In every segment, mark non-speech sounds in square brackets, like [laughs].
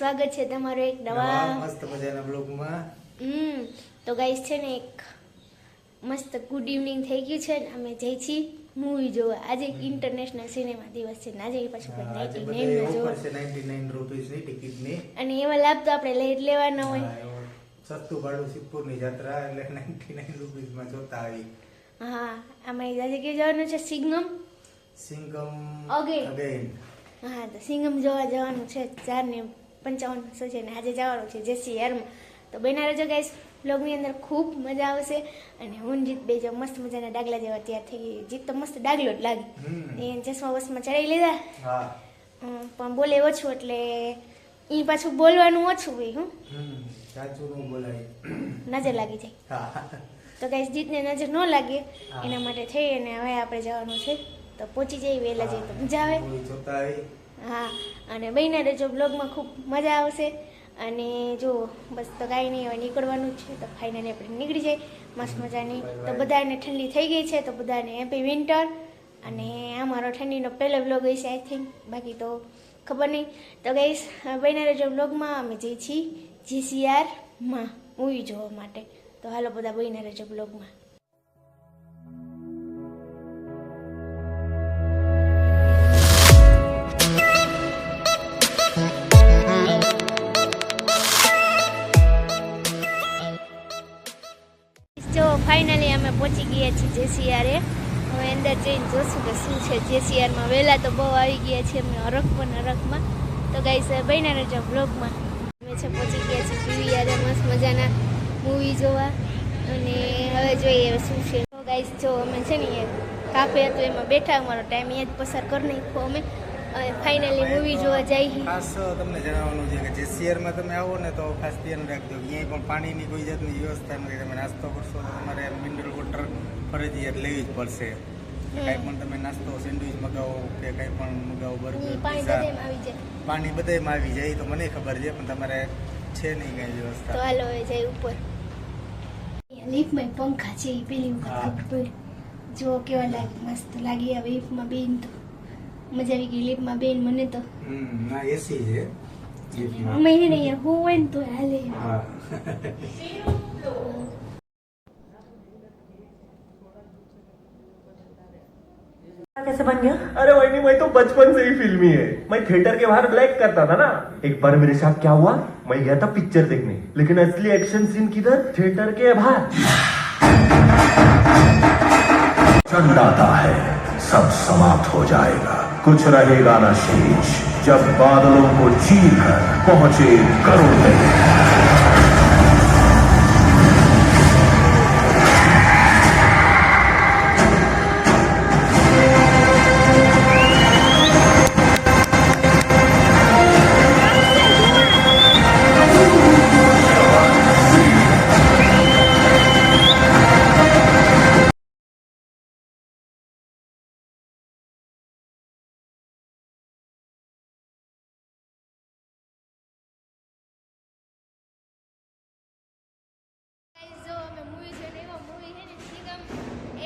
સ્વાગત છે તમારો એક નવા મસ્ત મજાના બ્લોગમાં હમ તો ગાઈસ છે ને એક મસ્ત ગુડ ઇવનિંગ થઈ ગયું છે ને અમે જઈ છીએ મૂવી જોવા. આજે ઇન્ટરનેશનલ સિનેમા દિવસ છે ને. આજે પાછું કોઈ નાઇન્ટી બધે જોવા છે 99 રૂપીસની ટિકિટની અને એવા લાભ તો આપણે લઈ લેવાનો હોય. સસ્તું ભાડું સિદ્ધપુરની જાત્રા એટલે 99 રૂપીસમાં જોતા આવી હા આમાં આજે કે જવાનું છે સિંગમ? સિંગમ અગેન અગેન હા તો સિંગમ જોવા જવાનું છે ચાર ને પંચાવન સો છે અને આજે જવાનું છે જેસી એરમાં તો બેના રહેજો ગાઈસ બ્લોગની અંદર ખૂબ મજા આવશે અને હું જીત બે જો મસ્ત મજાના ડાગલા જેવા તૈયાર થઈ ગઈ. જીત તો મસ્ત ડાગલો જ લાગે. એ ચશ્મા વસમાં ચડાવી લીધા. હા. પણ બોલે ઓછું એટલે એ પાછું બોલવાનું ઓછું હોય હું. નજર લાગી જાય. તો ગાઈસ જીતને નજર ન લાગે. એના માટે થઈ અને હવે આપણે જવાનું છે. તો પહોંચી જઈએ વહેલા જઈએ તો. મજા આવી. હા, અને બહેના રહેજો બ્લોગમાં ખૂબ મજા આવશે. અને જો બસ તો કાંઈ નહીં, હવે નીકળવાનું જ છે, તો ફાઇનલી આપણે નીકળી જાય મસ્ત મજાની. તો બધાને ઠંડી થઈ ગઈ છે, તો બધાને હેપી વિન્ટર અને આ મારો ઠંડીનો પહેલો બ્લોગ હશે આઈ થિંક બાકી તો ખબર નહીં. તો ગઈશ બહેના રહેજો બ્લોગમાં અમે જઈએ છીએ જીસીઆરમાં મૂવી જોવા માટે. તો હાલો બધા બહેના રહેજો બ્લોગમાં ગયા છીએ જેસીઆરે હવે અંદર જઈને જોશું કે શું છે. જેસીઆરમાં વહેલા તો બહુ આવી ગયા છે અમને અરખ પણ અરખમાં તો ગાઈસ બન્યા રહેજો બ્લોગમાં અમે છે પહોંચી ગયા છીએ પીવીઆરે મસ્ત મજાના મૂવી જોવા. અને હવે જોઈએ શું છે. તો ગાઈસ જો અમે છે ને કાફે હતો, એમાં બેઠા અમારો ટાઈમ એ જ પસાર કરી નાખ્યો અમે. ફાઇનલી મૂવી જોવા જઈએ ખાસ તમને જણાવવાનું છે કે જે શહેરમાં તમે આવો ને તો ખાસ ધ્યાન રાખજો. અહીંયા પણ પાણીની કોઈ જાતની વ્યવસ્થા નથી. તમે નાસ્તો કરશો તો તમારે મિનરલ વોટર ફરજિયાત લેવી જ પડશે. કાંઈ પણ તમે નાસ્તો સેન્ડવિચ મગાવો કે કંઈ પણ મગાવો બર્ગર પાણી પિઝા બધેમાં આવી જાય. પાણી બધામાં આવી જાય તો મને ખબર છે પણ તમારે છે નહીં કાંઈ તો હાલો હવે જાય ઉપર. લીફમાં પંખા છે એ પેલી. વખત જો કેવા લાગે મસ્ત લાગી આ લીફમાં બેન તો. મજા આવી ગઈ લીફમાં બેન મને તો. ના એસી છે. અમે એને હું હોય ને તો હાલે. હા. [laughs] कैसे बन गया? अरे वही नहीं मैं तो बचपन से ही फिल्मी है। मैं थिएटर के बाहर ब्लैक करता था ना। एक बार मेरे साथ क्या हुआ? मैं गया था पिक्चर देखने। लेकिन असली एक्शन सीन किधर? थिएटर के बाहर। चंड आता है सब समाप्त हो जाएगा। कुछ रहेगा न शेष जब बादलों को चीर कर पहुँचे करोड़ दिन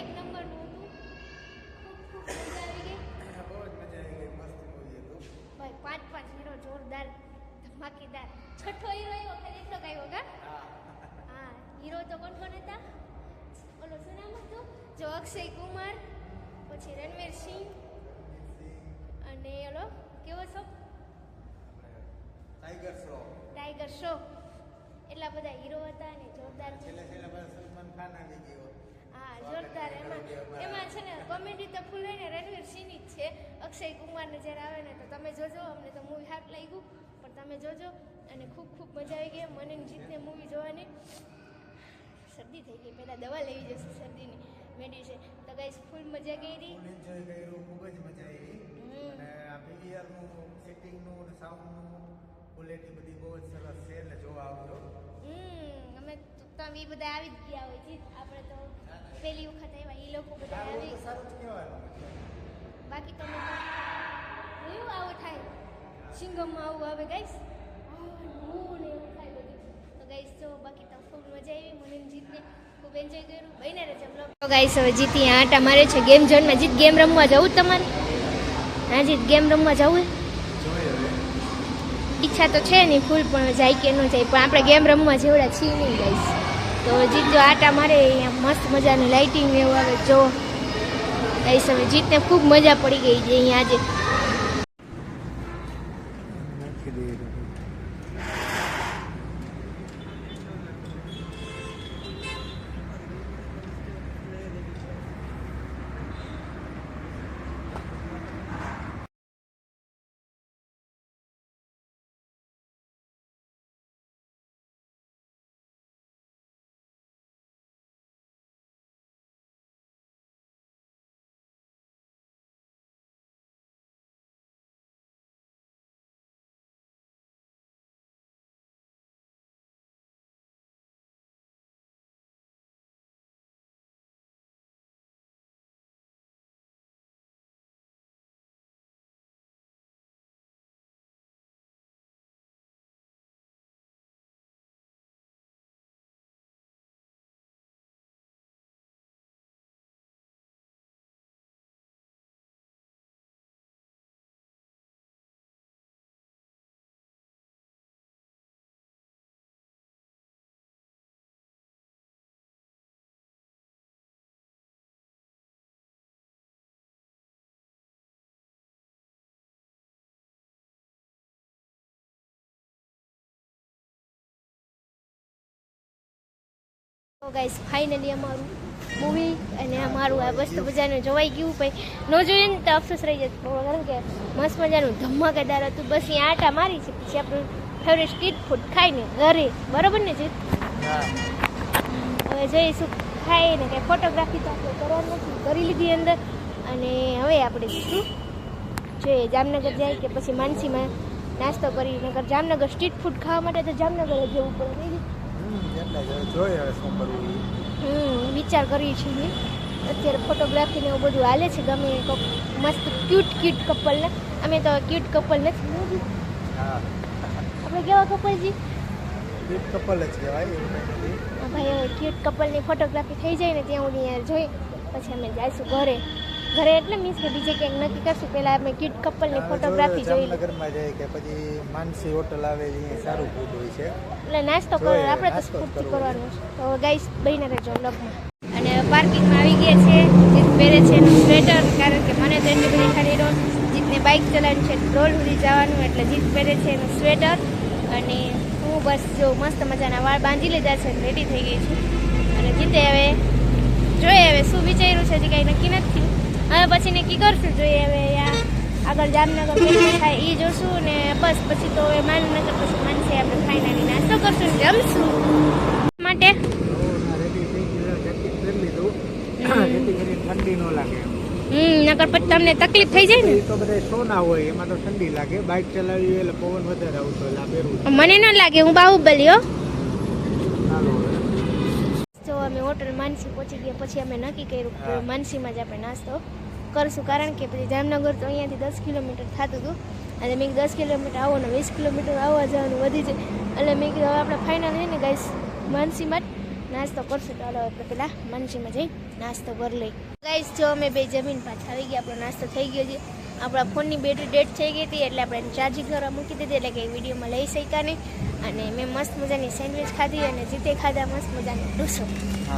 એક નંબરનું હતું. ખૂબ ખૂબ મજા આવી ગઈ. બહુ જ મજા આવી ગઈ મસ્ત movie હતું. ભાઈ પાંચ પાંચ હીરો જોરદાર ધમાકેદાર. છઠ્ઠો હીરો ખાલી એટલો આવ્યો કા? હા હીરો તો કોણ કોણ હતા ઓલો શું નામ હતું? જો અક્ષય કુમાર પછી રણવીર સિંહ અને ઓલો કેવો છો? ટાઈગર શો ટાઈગર શો એટલા બધા હીરો હતા અને જોરદાર છેલ્લે છેલ્લે સલમાન ખાન આવી ગયો. જોરદાર. એમાં એમાં છે ને કોમેડી તો ફૂલ ને રણવીર સિંહની જ છે. અક્ષય કુમારને જ્યારે આવે ને તો તમે જોજો અમને તો મૂવી હાથ લાગ્યું પણ તમે જોજો. અને ખૂબ ખૂબ મજા આવી ગઈ. મને જીતને મૂવી જોવાની શરદી થઈ ગઈ. પહેલાં દવા લેવી જશે શરદીની મેડિસિન તો ગાઈસ ફૂલ મજા કરી. રહી એન્જોય કર્યું ખૂબ જ મજા આવી. અને આ PVR સેટિંગનું અને સાઉન્ડનું ક્વોલિટી બધી બહુ જ સરસ છે એટલે જોવા આવજો. હમ અમે તો એ બધા આવી જ ગયા હોય તો પહેલી વખત આવ્યા એ લોકો બધા આવી. બાકી તમે જોયું આવું થાય? સિંગમમાં આવું આવે ગાઈશ હું ને એવું થાય બધું. તો ગાઈસ જો બાકી તો ખૂબ મજા આવી. મને જીતને ખૂબ એન્જોય કર્યું. બહીને રહેશે બ્લોગ તો ગાઈસ હવે જીતી આટા મારે છે. ગેમ ઝોનમાં જીત ગેમ રમવા જવું તમારે? હા જીત ગેમ રમવા જવું ઈચ્છા તો છે નહીં ફૂલ પણ જાય કે ન જાય. પણ આપણે ગેમ રમવા જેવડા છીએ નહીં ગાઈસ. તો જીત જો આટા મારે, અહીંયા મસ્ત મજાની લાઇટિંગ ને એવું આવે, જો. ગાઈસ, હવે જીતને ખૂબ મજા પડી ગઈ છે અહીંયા આજે. તો ગાઈસ ફાઇનલી અમારું મૂવી અને અમારું આ વસ્તુ બજારને જોવાઈ ગયું ભાઈ. ન જોઈએ ને તો અફસોસ રહી જતો કારણ કે મસ્ત મજાનું ધમાકેદાર હતું. બસ અહીંયા આટા મારી છે. પછી આપણું ફેવરેટ સ્ટ્રીટ ફૂડ ખાઈને ઘરે. બરાબર ને, જીત? હવે જઈશું. ખાઈને કે ફોટોગ્રાફી તો આપણે કરવાની નથી. કરી લીધી અંદર. અને હવે આપણે જઈશું. જોઈએ જામનગર જાય કે પછી માનસીમાં નાસ્તો કરી. નગર જામનગર સ્ટ્રીટ ફૂડ ખાવા માટે તો જામનગર જવું પડે. એટલે જોઈએ હવે શું કરવું હમ વિચાર કરીએ છીએ. અત્યારે ફોટોગ્રાફી ને એવું બધું હાલે છે ગમે મસ્ત ક્યુટ ક્યુટ કપલને અમે તો ક્યુટ કપલ નથી ને આપણે કેવા કપલ જી? ક્યુટ કપલ જ કહેવાય ભાઈ ક્યુટ કપલની ફોટોગ્રાફી થઈ જાય ને ત્યાં હું જોઈ પછી અમે જઈશું ઘરે. ઘરે એટલે મીન્સ કે બીજે ક્યાંક નક્કી કરશું. પહેલા અમે ક્યુટ કપલની ફોટોગ્રાફી જોઈ નગરમાં જાય કે પછી માનસી હોટલ આવે અહીંયા સારું ફૂડ હોય છે. એટલે નાસ્તો કરો આપણે તો સ્ફૂર્તિ કરવો કરવાનું છે. તો ગાઈસ બહીને રહેજો લગમાં અને પાર્કિંગમાં આવી ગયા છે. જીત પહેરે છે એનું સ્વેટર કારણ કે મને તો એટલી બધી ખાલી રોડ જીતને બાઇક ચલાવવાનું છે. ડોલ સુધી જવાનું એટલે જીત પહેરે છે એનું સ્વેટર અને હું બસ જો મસ્ત મજાના વાળ બાંધી લીધા છે રેડી થઈ ગઈ છું. અને જીતે હવે જોઈએ હવે શું વિચાર્યું છે હજી કાંઈ નક્કી નથી. હવે પછી નક્કી કરશું જોઈએ હવે આગળ જામનગર થાય એ જોશું ને બસ, પછી તો એ માનનગર પછી માનશે આપણે ફાઇનલી નાસ્તો કરશું ને જમશું. માટે? ઠંડી ન લાગે હમ, નકર પછી તમને તકલીફ થઈ જાય ને? તો બધા સોના હોય એમાં તો ઠંડી લાગે બાઇક ચલાવી એટલે પવન વધારે આવતો એટલે મને ન લાગે, હું બાહુબલી હો સારું હવે જો અમે હોટલ માનસી પહોંચી ગયા પછી અમે નક્કી કર્યું કે માનસીમાં જ આપણે નાસ્તો કરશું. કારણ કે પછી જામનગર તો અહીંયાથી દસ કિલોમીટર થતું હતું. અને મેં દસ કિલોમીટર આવો ને વીસ કિલોમીટર આવવા જવાનું વધી જાય. એટલે મેં કીધું હવે આપણે ફાઇનલ છે ને ગાઈસ માનસીમાં જ નાસ્તો કરશું. તો આપણે પેલા માનસીમાં જઈ નાસ્તો કરી લઈ ગાઈસ જો અમે બે જમીન પાછા આવી ગયા આપણો નાસ્તો થઈ ગયો છે. આપણા ફોનની બેટરી ડેડ થઈ ગઈ હતી એટલે આપણે ચાર્જિંગ કરવા મૂકી દીધી. એટલે કે વિડીયોમાં લઈ શક્યા નહીં. અને મેં મસ્ત મજાની સેન્ડવિચ ખાધી અને જીતે ખાધા મસ્ત મજાનો ઢોસો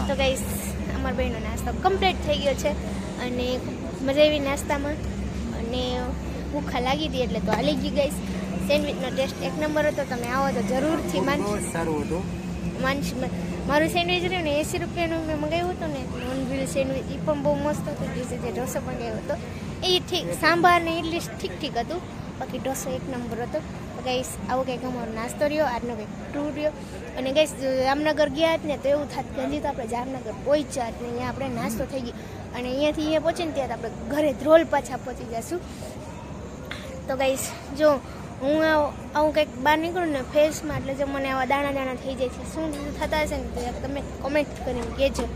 તો કઈ અમારા ભાઈનો નાસ્તો કમ્પ્લીટ થઈ ગયો છે અને મજા આવી નાસ્તામાં. અને ભૂખા લાગી હતી એટલે તો હાલી ગઈ ગાઈસ સેન્ડવિચનો ટેસ્ટ એક નંબર હતો તમે આવો તો જરૂરથી માનશો. સારું હતું. માનશ. મારું સેન્ડવિચ રહ્યું ને એંસી રૂપિયાનું મેં મંગાવ્યું હતું ને નોન વ્હીલ સેન્ડવિચ એ પણ બહુ મસ્ત હતું. બીજું જે ઢોસો મંગાવ્યો હતો એ ઠીક સાંભાર ને ઇડલી ઠીક ઠીક હતું. બાકી ઢોસો એક નંબર હતો. તો ગાઈસ આવો કંઈક અમારો નાસ્તો રહ્યો આજનો કંઈક ટૂર રહ્યો અને ગાઈસ જામનગર ગયા જ ને તો એવું થાત કે હજી તો આપણે જામનગર પહોંચ્યા જ ને અહીંયા આપણે નાસ્તો થઈ ગયો. અને અહીંયાથી અહીંયા પહોંચીને ત્યાં આપણે ઘરે ધ્રોલ પાછા પહોંચી જશું. તો ગાઈસ જો હું આવું કંઈક બહાર નીકળું ને ફેસમાં એટલે જો મને આવા દાણા દાણા થઈ જાય છે. શું થતા હશે ને તો તમે કોમેન્ટ કરીને કહેજો.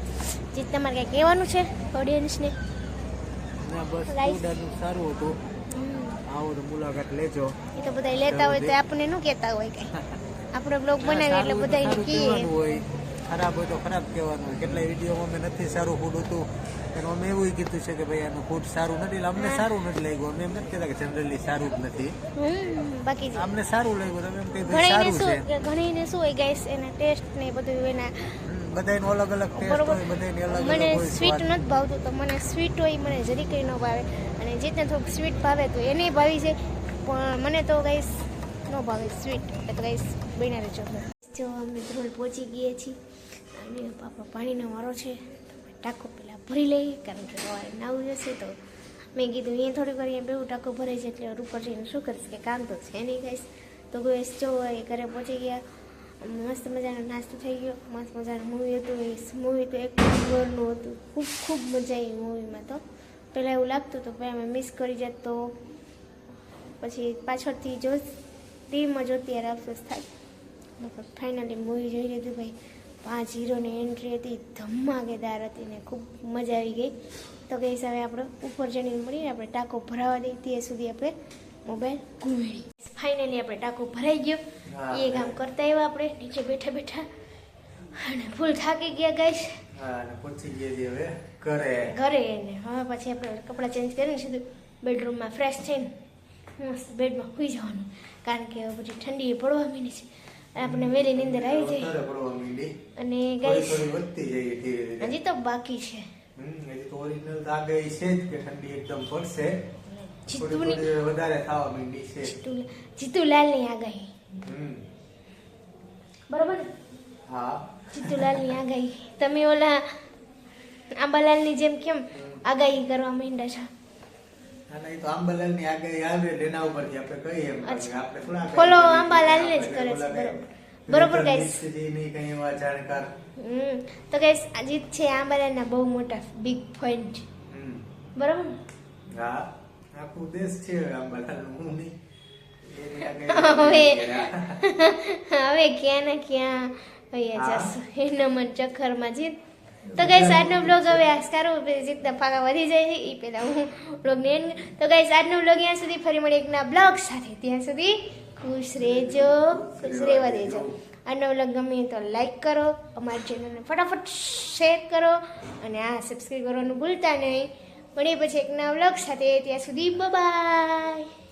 જે તમારે કંઈ કહેવાનું છે ઓડિયન્સને ના. બસ સારું હતું. આવો તો મુલાકાત લેજો. એ તો બધા લેતા હોય તો આપણને ન કહેતા હોય કંઈ આપણે બ્લોગ બનાવીએ એટલે બધા કહીએ. હોય. ખરાબ હોય તો ખરાબ કહેવાનું હોય. કેટલાય વિડીયોમાં અમે નથી સારું ફૂડ હતું. એનું અમે એવું કીધું છે કે ભાઈ આનું ફૂડ સારું નથી. એટલે અમને સારું નથી લાગ્યું. અમે એમ નથી કહેતા કે જનરલી સારું જ નથી. બાકી અમને સારું લાગ્યું. તમે એમ કહી સારું છે. ઘણીને શું હોય ગાઈસ એના ટેસ્ટ ને બધું એના હમ, બધાયનો અલગ અલગ ટેસ્ટ હોય બધાયની અલગ મને સ્વીટ. નથી ભાવતું તો મને સ્વીટ હોય મને જરી કંઈ ન ભાવે. અને જેતને થોડુંક સ્વીટ ભાવે તો એને ભાવી છે પણ મને તો ગાઈસ ન ભાવે સ્વીટ એટલે ગાઈસ બન્યા રહેજો. જો અમે ધ્રોલ પહોંચી ગયા છીએ. અને પાપા પાણીનો વારો છે ટાંકો પેલા ભરી લઈએ કારણ કે સવારે નાવું જશે તો મેં કીધું અહીંયા થોડીક વાર અહીંયા બેવું ટાંકો ભરાય છે એટલે ઉપર જઈને શું કરીશ કે કામ તો છે નહીં ગાઈશ તો ગઈશ જો એ ઘરે પહોંચી ગયા. મસ્ત મજાનો નાસ્તો થઈ ગયો. મસ્ત મજાનું મૂવી હતું. એ મૂવી તો એક નંબરનું હતું. ખૂબ ખૂબ મજા આવી મૂવીમાં તો. પહેલાં એવું લાગતું હતું, ભાઈ, અમે મિસ કરી જાત તો. પછી પાછળથી જો ટીવીમાં જોતી ત્યારે અફસોસ થાય. ફાઇનલી મૂવી જોઈ લીધું ભાઈ. પાંચ હીરોની એન્ટ્રી હતી. ધમાકેદાર હતી ને ખૂબ મજા આવી ગઈ. તો કે હિસાબે આપણે ઉપર જઈને મળીને આપણે ટાંકો ભરાવા દઈએ. ત્યાં સુધી આપણે મોબાઈલ ઘૂમેડી. ફાઇનલી આપણે ટાંકો ભરાઈ ગયો. એ કામ કરતા આવ્યા આપણે નીચે બેઠા બેઠા. અને ફૂલ થાકી ગયા ગાઈશ ઘરે. એને. હવે પછી આપણે કપડાં ચેન્જ કરીને સીધું બેડરૂમમાં ફ્રેશ થઈને મસ્ત બેડમાં સુઈ જવાનું. કારણ કે હવે પછી ઠંડી પડવા માંડી છે. આપણે વહેલી નીંદર આવી જાય. અને ધીરે હજી તો બાકી છે. હજી તો ઓરિજિનલ તો છે કે ઠંડી એકદમ પડશે. થોડી જીતુની વધારે ખાવા માંડી છે. જીતુ જીતુલાલની આગાહી બરોબર? ને હા જીતુલાલની આગાહી તમે ઓલા આંબાલાલની જેમ કેમ આગાહી કરવા માંડ્યા છો? કહીએ. Follow આંબાલાલને જ કરે છે, બરોબર. એવા તો ગાઈસ અજીત છે આંબાલાલના બહુ મોટા બિગ ફેન છે બરોબર હા. આખું દેશ છે આંબાલાલનું હું નહીં હવે હવે ક્યાં ને ક્યાં એનો મન ચક્કરમાં જીત તો ગાઈસ આજનો બ્લોગ હવે સારું જીતના ફાકા વધી જાય છે એ પહેલા હું બ્લોગને એન્ડ તો ગાઈસ આજનો બ્લોગ ત્યાં સુધી ફરી મળી એકના બ્લોગ સાથે ત્યાં સુધી ખુશ રહેજો ખુશ રહેવા દેજો આનો બ્લોગ ગમે તો લાઈક કરો અમારી ચેનલને ફટાફટ શેર કરો અને આ સબસ્ક્રાઈબ કરવાનું ભૂલતા નહીં મળીએ પછી એક નવા વ્લોગ સાથે. ત્યાં સુધી બાય